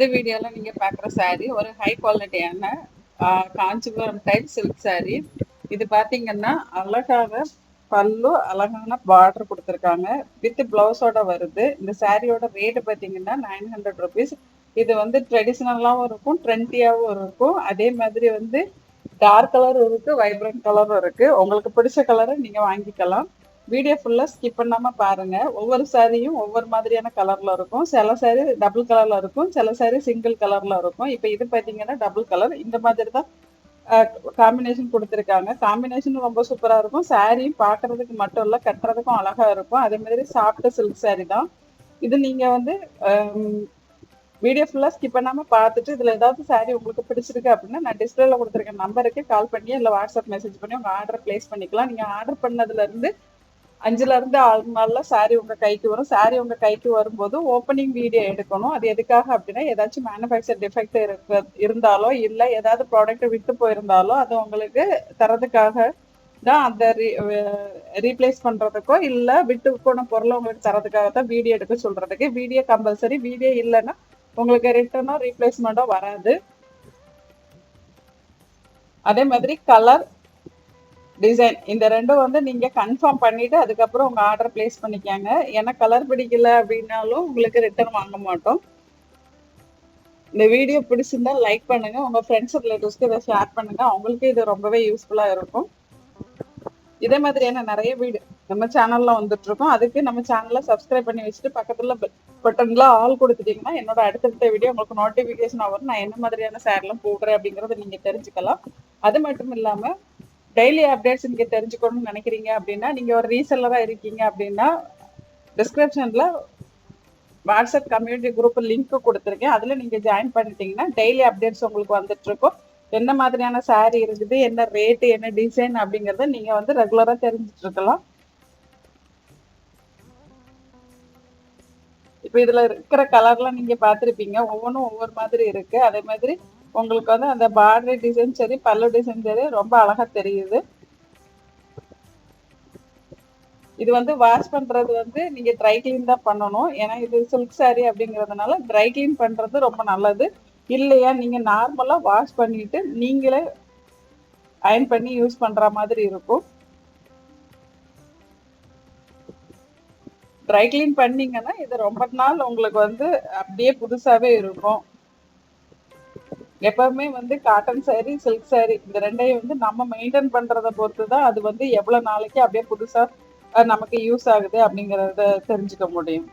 இந்த வீடியோவில் நீங்கள் பார்க்குற saree ஒரு ஹை குவாலிட்டியான காஞ்சிபுரம் டைப் சில்க் saree. இது பார்த்தீங்கன்னா அழகாக பல்லு அழகான பார்டர் கொடுத்துருக்காங்க. வித் பிளவுஸோட வருது. இந்த சாரியோட ரேட்டு பார்த்தீங்கன்னா நைன் ஹண்ட்ரட் ருபீஸ் இது வந்து ட்ரெடிஷ்னலாகவும் இருக்கும் ட்ரெண்டியாகவும் இருக்கும். அதே மாதிரி வந்து டார்க் கலரும் இருக்குது வைப்ரண்ட் கலரும் இருக்குது உங்களுக்கு பிடிச்ச கலரை நீங்கள் வாங்கிக்கலாம். வீடியோ ஃபுல்லாக ஸ்கிப் பண்ணாம பாருங்க. ஒவ்வொரு சாரியும் ஒவ்வொரு மாதிரியான கலர்ல இருக்கும். சில சாரி டபுள் கலர்ல இருக்கும். சில சாரி சிங்கிள் கலர்ல இருக்கும். இப்போ இது பார்த்தீங்கன்னா டபுள் கலர் இந்த மாதிரி தான் காம்பினேஷன் கொடுத்துருக்காங்க. காம்பினேஷன் ரொம்ப சூப்பராக இருக்கும். சாரியும் பார்க்கறதுக்கு மட்டும் இல்லை கட்டுறதுக்கும் அழகாக இருக்கும். அதே மாதிரி சாஃப்ட் சில்க் சாரி தான். இது நீங்கள் வந்து வீடியோ ஃபுல்லாக ஸ்கிப் பண்ணாமல் பார்த்துட்டு இதில் ஏதாவது சாரி உங்களுக்கு பிடிச்சிருக்கு அப்படின்னா நான் டிஸ்பிளேல கொடுத்துருக்க நம்பருக்கு கால் பண்ணி இல்லை வாட்ஸ்அப் மெசேஜ் பண்ணி உங்கள் ஆர்டர் ப்ளேஸ் பண்ணிக்கலாம். நீங்கள் ஆர்டர் பண்ணதுலேருந்து அஞ்சுலேருந்து ஆறு நாளில் சாரி உங்கள் கைக்கு வரும். சாரி உங்கள் கைக்கு வரும்போது ஓப்பனிங் வீடியோ எடுக்கணும். அது எதுக்காக அப்படின்னா ஏதாச்சும் மேனுஃபேக்சர் டிஃபெக்ட் இருக்க இருந்தாலோ இல்லை ஏதாவது ப்ராடக்ட் விட்டு போயிருந்தாலோ அது உங்களுக்கு தரதுக்காக தான் அந்த ரீப்ளேஸ் பண்ணுறதுக்கோ இல்லை விட்டு போன பொருளை உங்களுக்கு தரதுக்காக தான் வீடியோ எடுக்க சொல்கிறதுக்கு வீடியோ கம்பல்சரி வீடியோ இல்லைன்னா உங்களுக்கு ரிட்டர்னோ ரீப்ளேஸ்மெண்ட்டோ வராது. அதே மாதிரி கலர் டிசைன் இந்த ரெண்டும் வந்து நீங்க கன்ஃபார்ம் பண்ணிட்டு அதுக்கப்புறம் உங்க ஆர்டர் பிளேஸ் பண்ணிக்கோங்க. ஏன்னா கலர் பிடிக்கல அப்படின்னாலும் உங்களுக்கு ரிட்டர்ன் வாங்க மாட்டோம். இந்த வீடியோ பிடிச்சிருந்தா லைக் பண்ணுங்க. உங்க ஃப்ரெண்ட்ஸ் ரிலேட்டிவ்ஸ்க்கு இதை ஷேர் பண்ணுங்க. அவங்களுக்கு இது ரொம்பவே யூஸ்ஃபுல்லா இருக்கும். இதே மாதிரியான நிறைய வீடு நம்ம சேனல்ல வந்துட்டு இருக்கோம். அதுக்கு நம்ம சேனல்ல சப்ஸ்கிரைப் பண்ணி வச்சுட்டு பக்கத்துல பட்டன்ல ஆல் கொடுத்துட்டீங்கன்னா என்னோட அடுத்தடுத்த வீடியோ உங்களுக்கு நோட்டிபிகேஷன் வரும். நான் என்ன மாதிரியான சேரெல்லாம் போடுறேன் அப்படிங்கறத நீங்க தெரிஞ்சுக்கலாம். அது மட்டும் இல்லாம டெய்லி அப்டேட்ஸ் நீங்க தெரிஞ்சுக்கணும்னு நினைக்கிறீங்க அப்படின்னா நீங்க ஒரு ரீசெல்லரா இருக்கீங்க அப்படின்னா டிஸ்கிரிப்ஷன்ல வாட்ஸ்அப் கம்யூனிட்டி குரூப் லிங்க் கொடுத்துருக்கேன். அதுல நீங்க ஜாயின் பண்ணிட்டீங்கன்னா டெய்லி அப்டேட்ஸ் உங்களுக்கு வந்துட்டு இருக்கும் என்ன மாதிரியான சாரி இருக்குது என்ன ரேட்டு என்ன டிசைன் அப்படிங்கிறத நீங்க வந்து ரெகுலரா தெரிஞ்சுட்டு இருக்கலாம் இப்போ இதுல இருக்கிற கலர்லாம் நீங்க பார்த்துருப்பீங்க. ஒவ்வொன்றும் ஒவ்வொரு மாதிரி இருக்கு. அதே மாதிரி உங்களுக்கு வந்து அந்த பார்டர் டிசைன் சரி பல்லு டிசைன் சரி ரொம்ப அழகா தெரியுது. இது வந்து வாஷ் பண்றது வந்து நீங்க ட்ரை கிளீன் தான் பண்ணணும். ஏன்னா இது சில்க் சாரி அப்படிங்கறதுனால ட்ரை கிளீன் பண்றது ரொம்ப நல்லது. இல்லையா நீங்க நார்மலா வாஷ் பண்ணிட்டு நீங்களே அயன் பண்ணி யூஸ் பண்ற மாதிரி இருக்கும். ட்ரை கிளீன் பண்ணீங்கன்னா இது ரொம்ப நாள் உங்களுக்கு வந்து அப்படியே புதுசாவே இருக்கும். எப்பவுமே வந்து காட்டன் சாரி சில்க் சாரி இந்த ரெண்டையும் வந்து நம்ம மெயின்டைன் பண்றத பொறுத்து தான் அது வந்து எவ்வளவு நாளைக்கு அப்படியே புதுசா நமக்கு யூஸ் ஆகுது அப்படிங்கறத தெரிஞ்சுக்க முடியும்.